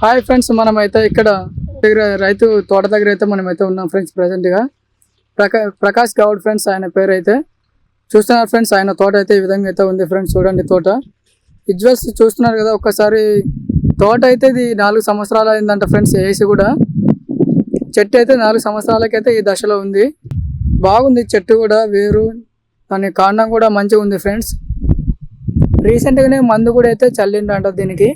Hi friends మనమైతే ఇక్కడ దగ్గర రైతు తోట దగ్గర అయితే మనమైతే ఉన్నాం ఫ్రెండ్స్ ప్రజెంట్గా ప్రకా ప్రకాష్ గౌడ్ ఫ్రెండ్స్ ఆయన పేరు అయితే చూస్తున్నారు ఫ్రెండ్స్ ఆయన తోట అయితే ఈ విధంగా అయితే ఉంది ఫ్రెండ్స్ చూడండి తోట. విజువల్స్ చూస్తున్నారు కదా ఒక్కసారి తోట అయితే ఇది నాలుగు సంవత్సరాలు అయిందంట ఫ్రెండ్స్ వేసి కూడా. చెట్టు అయితే నాలుగు సంవత్సరాలకైతే ఈ దశలో ఉంది. బాగుంది చెట్టు కూడా వేరు. దాని కాండం కూడా మంచిగా ఉంది ఫ్రెండ్స్. రీసెంట్గానే మందు కూడా అయితే చల్లిండంట దీనికి.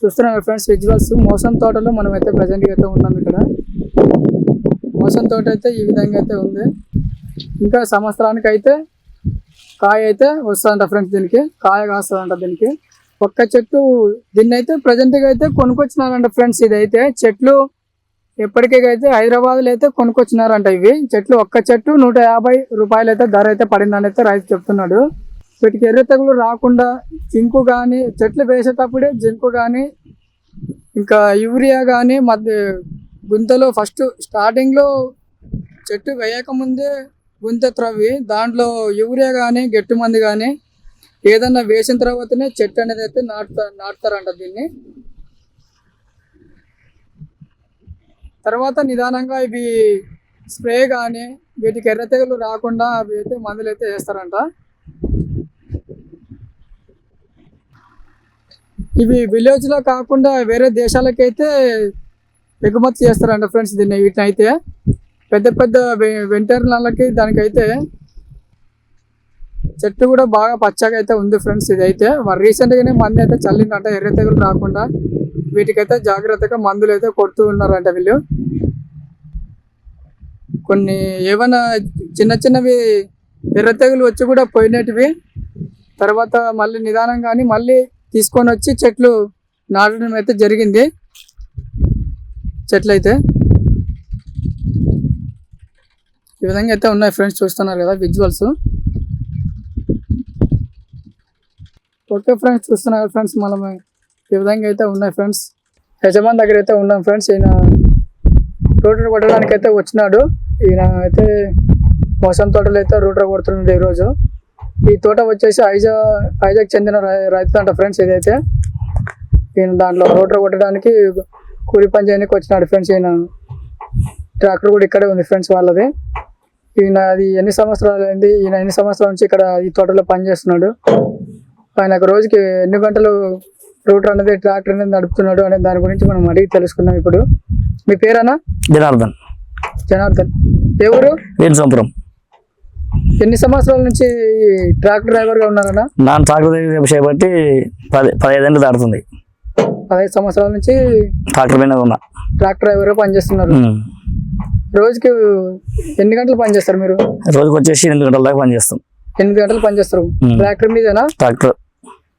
చూస్తున్నాం ఫ్రెండ్స్ విజువల్స్ మోసం తోటలో మనం అయితే ప్రజెంట్గా అయితే ఉన్నాం ఇక్కడ. మోసం తోట అయితే ఈ విధంగా అయితే ఉంది. ఇంకా సంవత్సరానికి అయితే కాయ అయితే వస్తుందంట ఫ్రెండ్స్ దీనికి. కాయ కాస్తుందంట దీనికి. ఒక్క చెట్టు దీన్ని అయితే ప్రజెంట్గా అయితే కొనుక్కొచ్చినారంట ఫ్రెండ్స్ ఇదైతే. చెట్లు ఎప్పటికైతే హైదరాబాద్లో అయితే కొనుక్కొచ్చినారంట ఇవి. చెట్లు ఒక్క చెట్టు నూట యాభై రూపాయలు అయితే ధర అయితే పడిందని అయితే రైతు చెప్తున్నాడు. వీటికి ఎర్ర తెగులు రాకుండా జింకు కానీ చెట్లు వేసేటప్పుడే జింకు కానీ ఇంకా యూరియా కానీ మధ్య గుంతలో ఫస్ట్ స్టార్టింగ్లో చెట్టు వేయకముందే గుంత త్రవ్వి దాంట్లో యూరియా కానీ గట్టి మంది కానీ ఏదన్నా వేసిన తర్వాతనే చెట్టు అనేది అయితే నాటుతా నాటుతారంట దీన్ని. తర్వాత నిదానంగా ఇవి స్ప్రే కానీ వీటికి ఎర్ర తెగులు రాకుండా అవి అయితే మందులు అయితే వేస్తారంట. ఇవి విలేజ్లో కాకుండా వేరే దేశాలకైతే ఎగుమతి చేస్తారంట ఫ్రెండ్స్ దీన్ని వీటిని అయితే పెద్ద పెద్ద వెంటర్లకి దానికైతే చెట్టు కూడా బాగా పచ్చగా అయితే ఉంది ఫ్రెండ్స్ ఇదైతే. మరి రీసెంట్గానే మంది అయితే చల్లిందంట ఎర్ర తెగులు రాకుండా. వీటికైతే జాగ్రత్తగా మందులు అయితే కొడుతూ ఉన్నారంట వీళ్ళు. కొన్ని ఏమైనా చిన్న చిన్నవి ఎర్ర తెగులు వచ్చి కూడా పోయినటివి తర్వాత మళ్ళీ నిదానం కానీ మళ్ళీ తీసుకొని వచ్చి చెట్లు నాటడం అయితే జరిగింది. చెట్లు అయితే ఈ విధంగా అయితే ఉన్నాయి ఫ్రెండ్స్ చూస్తున్నారు కదా విజువల్స్. ఓకే ఫ్రెండ్స్ చూస్తున్నారు ఫ్రెండ్స్ మనం ఈ విధంగా అయితే ఉన్నాయి ఫ్రెండ్స్. యజమాన్ దగ్గర అయితే ఉన్నాం ఫ్రెండ్స్ ఈయన రూటర్ కొట్టడానికి అయితే వచ్చినాడు. ఈయన అయితే మోసం తోటలు అయితే రూటర్ కొడుతున్నాడు ఈరోజు. ఈ తోట వచ్చేసి ఐజా ఐజాకి చెందిన రైతు అంట ఫ్రెండ్స్ ఇదైతే. ఈయన దాంట్లో రోటర్ కొట్టడానికి కూలి పని చేయడానికి వచ్చినాడు ఫ్రెండ్స్ ఈయన. ట్రాక్టర్ కూడా ఇక్కడే ఉంది ఫ్రెండ్స్ వాళ్ళది. ఈయన అది ఎన్ని సంవత్సరాలు అయింది ఈయన ఎన్ని సంవత్సరాల నుంచి ఇక్కడ ఈ తోటలో పని చేస్తున్నాడు? ఆయన ఒక రోజుకి ఎన్ని గంటలు రూటర్ అనేది ట్రాక్టర్ అనేది నడుపుతున్నాడు అనే దాని గురించి మనం అడిగి తెలుసుకుందాం ఇప్పుడు. మీ పేరేనా జనార్దన్. జనార్దన్. ఎవరు వేణు సంపురం ఎన్ని సంవత్సరాల నుంచి ట్రాక్టర్ డ్రైవర్గా ఉన్నారన్నా? నా ట్రాక్టర్ చేయబట్టి పది పదిహేదేళ్ళు దాటుతుంది. పదహైదు సంవత్సరాల నుంచి ట్రాక్టర్ మీద ఉన్నా. ట్రాక్టర్ డ్రైవర్గా పనిచేస్తున్నారు. రోజుకి ఎన్ని గంటలు పనిచేస్తారు మీరు? రోజుకి వచ్చేసి ఎనిమిది గంటల దాకా పనిచేస్తాం. ఎనిమిది గంటలు పనిచేస్తారు. ట్రాక్టర్ మీదేనా? ట్రాక్టర్.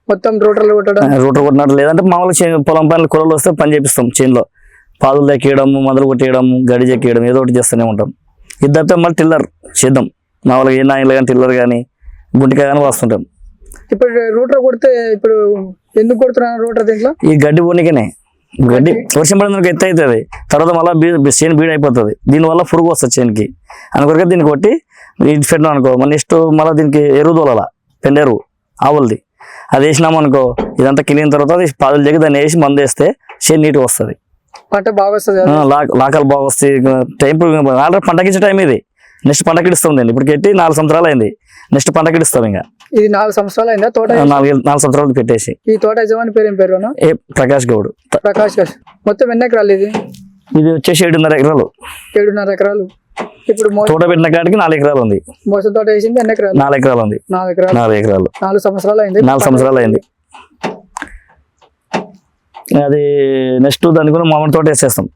మొత్తం రోటర్లు కొట్టడం? రూటర్ కొట్టినట్టు లేదంటే మామూలుగా పొలం పనులు కూరలు వస్తే పని చేపిస్తాం చేనులో. పాదులు దక్కేయడం మందులు కొట్టేయడం గడి చెక్కేయడం ఏదో ఒకటి చేస్తూనే ఉంటాం. ఇద్దరితో మళ్ళీ టిల్లర్ చేద్దాం. మామూలుగా ఏ నాయలు కానీ టిల్లర్ కానీ గుంటికాయ కానీ వస్తుంటాం. ఇప్పుడు రూటర్ కొడితే ఇప్పుడు ఎందుకు కొడుతున్నారు రూటర్ దీంట్లో? ఈ గడ్డి పోనీకనే. గడ్డి వర్షం పడిన ఎత్తు అవుతుంది తర్వాత మళ్ళీ చేను బీడ్ అయిపోతుంది దీనివల్ల పురుగు వస్తుంది చేనుకి. అనుకోరికే దీన్ని కొట్టి ఇది పెట్టినాం అనుకో మన నెక్స్ట్ మళ్ళీ దీనికి ఎరువు తోలాల. పెండ ఎరువు ఆవులది. అది వేసినాం అనుకో ఇదంతా కిలిన తర్వాత అది పాదులు చెక్కి దాన్ని వేసి మందు వేస్తే చేను నీట్గా వస్తుంది. పంట బాగా వస్తుంది లాకాలు బాగా వస్తాయి. టైం ఆల్రెడీ పంటకిచ్చే టైం ఇది. నెక్స్ట్ పంటకి ఇస్తుంది ఇప్పుడు పెట్టి నాలుగు సంవత్సరాలు అయింది. నెక్స్ట్ పంటకి ఇస్తాం ఇంకా. ఇది నాలుగు సంవత్సరాలు అయిందా? తోట నాలుగు నాలుగు సంవత్సరాలు పెట్టేసి. ఈ తోట యజమాని పేరు ఏం పేరు? ఏ ప్రకాష్ గౌడ్. ప్రకాష్ మొత్తం ఎన్ని ఎకరాలు ఇది? ఇది వచ్చేసి ఏడున్నర ఎకరాలు. ఏడున్నర ఎకరాలు. ఇప్పుడు తోట పెట్టిన కాడికి నాలుగు ఎకరాలు ఉంది. మోసం తోట వేసింది ఎన్ని ఎకరాలు? నాలుగు ఎకరాలు ఉంది. నాలుగు ఎకరాలు. నాలుగు ఎకరాలు. నాలుగు సంవత్సరాలు అయింది. నాలుగు సంవత్సరాలు అయింది. అది నెక్స్ట్ దాని కూడా మామిడి తోట వేసేస్తాం.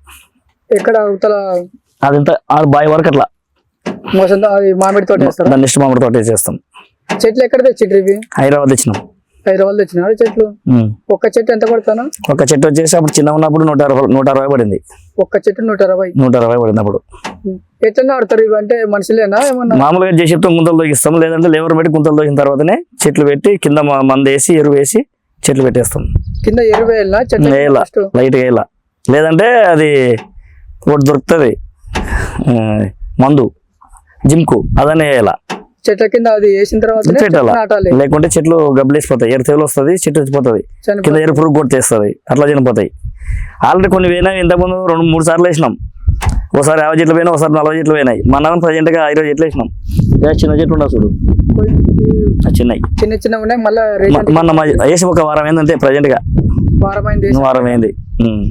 ఎక్కడ అవతల అది ఇంత బావి వరకు అట్లా. మోసం మామిడి తోట వేస్తారా? నెక్స్ట్ మామిడి తోట వేసేస్తాం చెట్లు ఎక్కడ తెచ్చిండ్రు ఇవి? హైదరాబాద్ తెచ్చినాం. హైదరాబాద్ తెచ్చినారు చెట్లు. ఒక్క చెట్టు ఎంత కొడతాను ఒక చెట్టు వచ్చేసి అప్పుడు చిన్న ఉన్నప్పుడు నూట అరవై నూట అరవై పడింది. ఒక్క చెట్టు నూట అరవై? నూట అరవై పడింది అప్పుడు. ఎట్లా ఆడతారు ఇవి? అంటే మనుషులేనా ఏమన్నా? మామూలుగా చేసేతో గుంతలు తొగిస్తాం. లేదంటే లేబర్ పెట్టి గుంతలు తొగిన తర్వాతనే చెట్లు పెట్టి కింద మందు వేసి ఎరువు వేసి చెట్లు పెట్టేస్తాం. కింద ఎరువు వేయాలా? చెట్టు వేయాల. లైట్గా వేయాల. లేదంటే అది ఒకటి దొరుకుతుంది. మందు. జిమ్కు అదనే వేయాల చెట్ల కింద అది వేసిన తర్వాత లేకుంటే చెట్లు గబ్బలేసిపోతాయి. ఎరు తెగులు వస్తుంది చెట్టు వచ్చిపోతుంది కింద ఎరు పురుగు కొట్టేస్తుంది అట్లా చనిపోతాయి. ఆల్రెడీ కొన్ని పోయినా ఇంతకుముందు రెండు మూడు సార్లు వేసినాం. ఒకసారి యాభై చెట్లు పోయినా ఒకసారి నలభై చెట్లు పోయినాయి. మన ప్రజెంట్గా ఇరవై చెట్లు వేసినాం. చిన్న చెట్లు ఉండవు చూడు. ఆ చిన్నవి. చిన్న చిన్న ఉన్నాయి మళ్ళీ మొన్న వేసి ఒక వారం ఏంటంటే ప్రజెంట్గా. వారం అయింది. ఉమ్.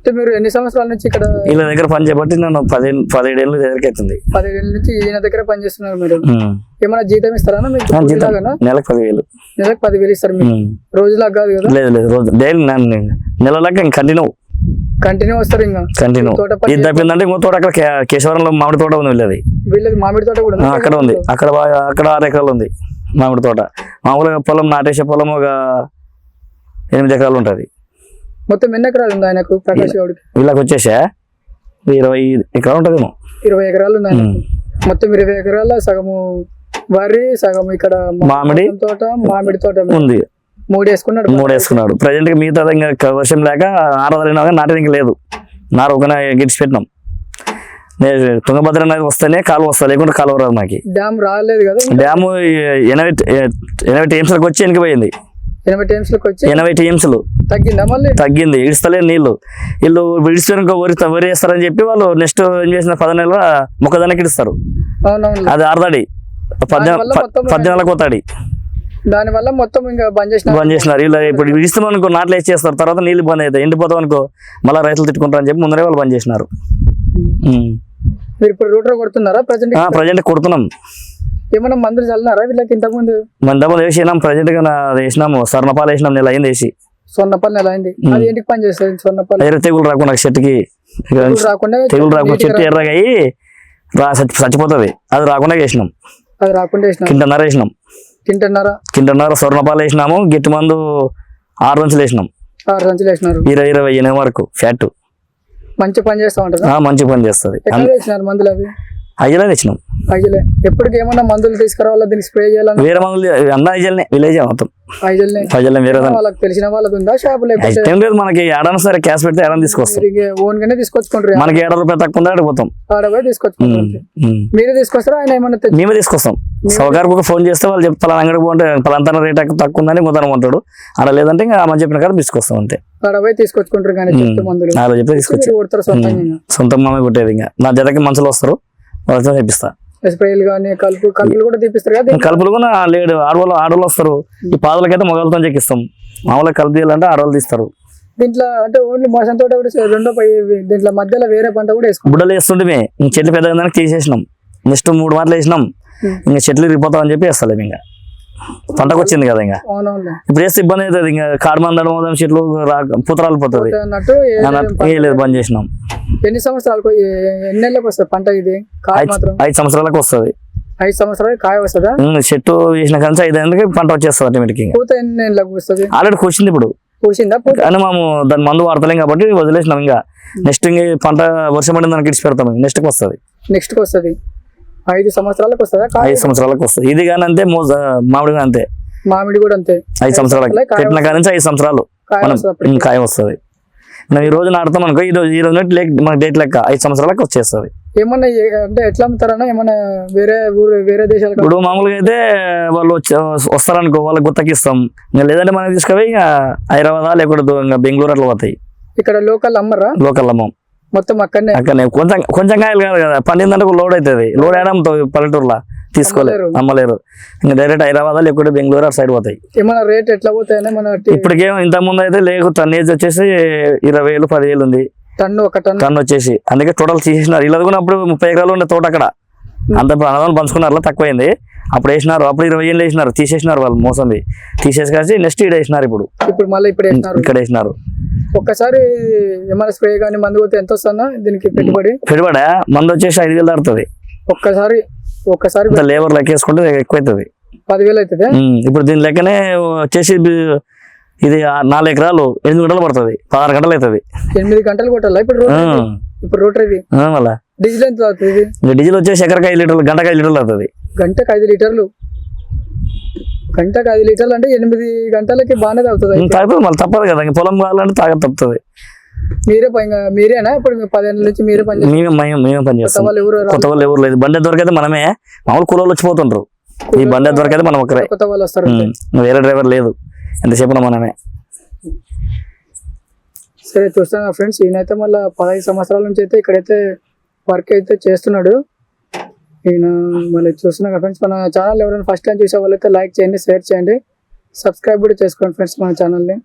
అంటే మీరు ఎన్ని సంవత్సరాల నుంచి ఇక్కడ వీళ్ళ దగ్గర పని చేపట్టి నేను పదిహేను పదిహేడు ఏళ్ళు దగ్గరికి అవుతుంది పదిహేను నుంచి ఈయన దగ్గర పనిచేస్తున్నారు మీరు. ఉమ్. ఏమైనా జీతం ఇస్తారా మీకు? జీతం. నెలకు పదివేలు. నెలకు పదివేలు ఇస్తారు ఉమ్. రోజులాగా కాదు కదా? లేదు లేదు రోజు డైలీ నెలలకు కంటిన్యూ. కంటిన్యూ వస్తారు ఇంకా? కంటిన్యూ. తోట పని ఇది తప్పిందంటే ఇంకో తోట అక్కడ కేశవరంలో మామిడి తోట ఉంది వెళ్ళేది. వీళ్ళది మామిడి తోట కూడా? అక్కడ ఉంది. అక్కడ అక్కడ ఆరు ఎకరాలు ఉంది మామిడి తోట. మామూలుగా పొలం నాటేసే పొలం ఒక ఎనిమిది ఎకరాలు ఉంటుంది. మొత్తం ఎన్ని ఎకరాలు ఉంది ఆయనకు ప్రకాష్ గౌడ్కి? వీళ్ళకి వచ్చేసా? ఇరవై ఎకరాలు ఉంటుందేమో. ఇరవై ఎకరాలు ఉంది ఆయనకు. మొత్తం ఇరవై ఎకరాల సగము వరి సగం ఇక్కడ మామిడి. తోట మామిడి తోట ఉంది. మూడు వేసుకున్నాడు మూడు వేసుకున్నాడు ప్రజెంట్గా మిగతా ఇంకా వర్షం లేక ఆరాధన నాటేది ఇంకా లేదు. నారు గిడిచి పెట్టినాం. తుంగభద్ర నది వస్తేనే కాలువ వస్తా లేకుంటే కాలువ రాదు మాకి. డ్యామ్ రాలేదు కదా డ్యాము ఎనభై ఎనభై టీఎంసీలకు వచ్చి వెనక్కిపోయింది ఎనభై టైమ్స్లకు వచ్చి ఎనభై టీఎంసీలు తగ్గిందా మళ్ళీ? తగ్గింది ఇడిస్తలేరు నీళ్ళు. వీళ్ళు ఇడిస్తే ఇంకో వరి వరి వేస్తారని చెప్పి వాళ్ళు నెక్స్ట్ ఏం చేసిన పది నెలల మొక్కదానికి ఇడుస్తారు అది ఆరదాడి. పద్దెనిమిది దానివల్ల మొత్తం పద్దెనిమిది దాని వల్ల మొత్తం ఇంకా బంద్ చేసిన బంద్ చేసినారు. వీళ్ళు ఇప్పుడు ఇస్తాం అనుకో నాట్లు వేసి చేస్తారు. తర్వాత నీళ్ళు బంద్ అవుతాయి. ఎండిపోతాం అనుకో మళ్ళీ రైతులు తిట్టుకుంటారు అని చెప్పి ముందరే వాళ్ళు బంద్ చేసినారు. మీరు ఇప్పుడు రూటర్ కొడుతున్నారా? ప్రజెంట్ ప్రజెంట్ కొడుతున్నాం. ఏమైనా మందులు చల్లినారా వీళ్ళకి ఇంతకు ముందు మన డబ్బులు వేసినాం ప్రజెంట్గా వేసినాము స్వర్ణపాలు వేసినాం నెల అయింది వేసి. సొన్నపల్లి ఎలా అయింది. అది ఏంటికి పని చేస్తుంది సొన్నపల్లి ఎర్ర తెగులు రాకుండా చెట్టుకి రాకుండా తెగులు రాకుండా చెట్టు ఎర్రగా అయ్యి రా చచ్చిపోతుంది. అది రాకుండా వేసినాం. అది రాకుండా వేసిన. కింటన్నర వేసినాం. తింటున్నారా కింటన్నర స్వర్ణపాలు వేసినాము గిట్టి మందు ఆరు రంచులు వేసినాం ఆరు సంచులు వేసినారు ఇరవై ఇరవై ఎనిమిది వరకు ఫ్యాట్. మంచి పని చేస్తా ఉంటుందా? మంచి పని చేస్తుంది. మందులు అవి? అయ్యలే తెచ్చినాం. ఐజలే ఎప్పటికి ఏమన్నా మందులు తీసుకురావాలా? దీనికి స్ప్రే చేయాలని వేరే మందులు అన్న అయ్యలనే విలేజ్ మొత్తం. ఐజల్ని ప్రజలే వేరే వాళ్ళకి తెలిసిన వాళ్ళది ఉందా? షాప్ లేకపోతే లేదు మనకి ఏడన్నా సరే క్యాష్ పెడితే ఏడన్నా తీసుకొస్తాం. ఓన్ గానే తీసుకొచ్చుకుంటారు మనకి ఏడు రూపాయలు తక్కువ ఉంటే ఆడిపోతాం ఆడ పోయి తీసుకొచ్చుకుంటారు. మీరే తీసుకొస్తారా? ఆయన ఏమన్నా మేమే తీసుకొస్తాం. సౌకర్యం ఒక ఫోన్ చేస్తే వాళ్ళు చెప్తే పలానా అంగడికి పోతే పలాంతన రేట్ తక్కువ ఉందని మొదలు ఉంటాడు అలా లేదంటే ఇంకా మనం చెప్పిన కాడ తీసుకొస్తాం అంతే. పోయి తీసుకొచ్చుకుంటారు కానీ చెప్తే మందులు. అలా చెప్తే తీసుకొచ్చి. కొడతారు సొంతంగా ఇంకా. సొంత మామే కొట్టేది ఇంకా. నా జతకి మనుషులు వస్తారు. వాళ్ళతో స్ప్రేలు కానీ కలుపు కలుపులు కూడా తీపిస్తారు కదా కలుపులు కూడా లేడు ఆడవాళ్ళు ఆడవాళ్ళు వస్తారు. ఈ పాదులకైతే మొగలతో చెక్కిస్తాం. మామూలుగా కలుపు తీయాలంటే ఆడవాళ్ళు తీస్తారు. దీంట్లో అంటే ఓన్లీ మోసం తోట కూడా రెండో దీంట్లో మధ్యలో వేరే పంట కూడా వేసుకుంటాం బుడ్డలు వేస్తుంటే ఇంక చెట్లు పెద్దగా ఉందని తీసేసినాం. నెక్స్ట్ మూడు మాటలు వేసినాం. ఇంకా చెట్లు ఇరిగిపోతాం అని చెప్పి వేస్తలేము ఇంకా. పంటకు వచ్చింది కదా ఇంకా. ఇప్పుడు వేస్తే ఇబ్బంది అవుతుంది. ఇంకా కాడు మందడం మొదలం చెట్లు పూతరాలు పోతుంది బంద్ చేసినాం. ఎన్ని సంవత్సరాలకు ఎన్ని నెలలకు వస్తుంది పంట ఇది? కాయ ఐదు మాత్రం? ఐదు సంవత్సరాలకు వస్తుంది. ఐదు సంవత్సరాలు కాయ వస్తుందా? చెట్టు వేసిన కానీ ఐదు పంట వచ్చేస్తుంది ఆటోమేటిక్ పూత ఎన్ని నెలలకు వస్తుంది? ఆల్రెడీ కూర్చుంది ఇప్పుడు. పూత? కానీ మేము దాని మందు వాడతలేం కాబట్టి వదిలేసినాం ఇంకా. నెక్స్ట్ ఇంక పంట వర్షం పడిన దానికి ఇడిచి పెడతాం నెక్స్ట్కి వస్తుంది. నెక్స్ట్కి వస్తుంది. ఐదు సంవత్సరాలకు వస్తుందా ఐదు సంవత్సరాలకు వస్తుంది. ఇది కానీ అంతే మామిడి కానీ అంతే. మామిడి కూడా అంతే. ఐదు సంవత్సరాలకి. పెట్టిన కాడ నుంచి ఐదు సంవత్సరాలు. కాయ వస్తుంది. మనం ఈ రోజు నాటుతాం అనుకో ఈ రోజు ఈ రోజు మన డేట్ లెక్క ఐదు సంవత్సరాలకు వచ్చేస్తుంది. ఏమన్నా అంటే ఎట్లా అమ్ముతారన్నా ఏమన్నా వేరే ఊరు వేరే దేశాలకు ఇప్పుడు మామూలుగా అయితే వాళ్ళు వచ్చి వస్తారనుకో వాళ్ళకి గుత్తకిస్తాం ఇంకా లేదంటే మనం తీసుకుపోయి ఇంకా హైదరాబాద్ లేకపోతే దూ- ఇంకా బెంగళూరు అట్లా పోతాయి. ఇక్కడ లోకల్ అమ్మరా? లోకల్ అమ్మం. మొత్తం అక్కడనే? అక్కడ కొంచెం కొంచెం కాయలు కాదు కదా. పండిందంటే ఒక లోడ్ అవుతుంది. లోడ్ వేయడం పల్లెటూరులో. తీసుకోలేరు అమ్మలేరు. ఇంకా డైరెక్ట్ హైదరాబాద్ లేకపోతే బెంగళూరు అటు సైడ్ పోతాయి. ఏమన్నా రేట్ ఎట్లా పోతాయని మన ఇప్పటికేమో ఇంత ముందు అయితే లేకు టన్నేజ్ వచ్చేసి ఇరవై వేలు పదివేలు ఉంది. టన్ను ఒక టన్ను. టన్ వచ్చేసి. అందుకే టోటల్ తీసేసినారు. ఇలా కూడా అప్పుడు ముప్పై ఎకరాలు ఉండే తోట అక్కడ. అంత అన్నదానం పంచుకున్నారు తక్కువైంది. అప్పుడు వేసినారు అప్పుడు ఇరవై ఏళ్ళు వేసినారు తీసేసినారు వాళ్ళు మోసంది. తీసేసి కాసి నెక్స్ట్ ఈడ వేసినారు ఇప్పుడు. ఇప్పుడు మళ్ళీ ఇప్పుడు ఇక్కడ వేసినారు. ఒక్కసారి ఏమైనా స్ప్రే కానీ మందు పోతే ఎంత వస్తుందా దీనికి పెట్టుబడి? పెట్టుబడి? మంది వచ్చేసి ఐదు వేలు దాడుతుంది ఒక్కసారి ఒక్కసారి లేబర్ లెక్కేసుకుంటే ఎక్కువ అవుతుంది పదివేలు అవుతుంది ఇప్పుడు దీని లెక్కనే వచ్చేసి బి- ఇది నాలుగు ఎకరాలు ఎనిమిది గంటలు పడుతుంది. పదహారు గంటలు అవుతుంది ఎనిమిది గంటలు కొట్టాలా? ఇప్పుడు. ఇప్పుడు రోటర్ ఇది మళ్ళా. డీజిల్ ఎంత అవుతుంది డీజిల్ వచ్చేసి ఎకరకి ఐదు లీటర్లు గంటకి ఐదు లీటర్లు అవుతుంది. గంటకు ఐదు లీటర్లు? గంటకు ఐదు లీటర్లు అంటే ఎనిమిది గంటలకి బాగానే అవుతుంది తాగుతుంది మళ్ళీ తప్పదు కదా. పొలం కావాలంటే తాగ తప్పుతుంది. మీరే మీరేనా? ఇప్పుడు పదేళ్ళ నుంచి మీరే పని మేమే మేము పని కొత్త చేస్తాం వాళ్ళు ఎవరు రారు? కొత్త వాళ్ళు ఎవరు లేదు. బండి దొరికైతే మనమే మామూలు కూలోళ్ళు వచ్చిపోతుంటారు ఈ బండి దొరికైతే మనం ఒకరే. కొత్త వాళ్ళు వస్తారు వేరే డ్రైవర్ లేదు. ఎంతసేపు మనమే. సరే చూస్తున్నా ఫ్రెండ్స్. ఈయనైతే మళ్ళీ పదహైదు సంవత్సరాల నుంచి అయితే ఇక్కడైతే వర్క్ అయితే చేస్తున్నాడు. ఈయన మళ్ళీ చూస్తున్నా ఫ్రెండ్స్. మన ఛానల్ ఎవరైనా ఫస్ట్ టైం చూసే వాళ్ళైతే లైక్ చేయండి షేర్ చేయండి. సబ్స్క్రైబ్ కూడా చేసుకోండి ఫ్రెండ్స్ మన ఛానల్ని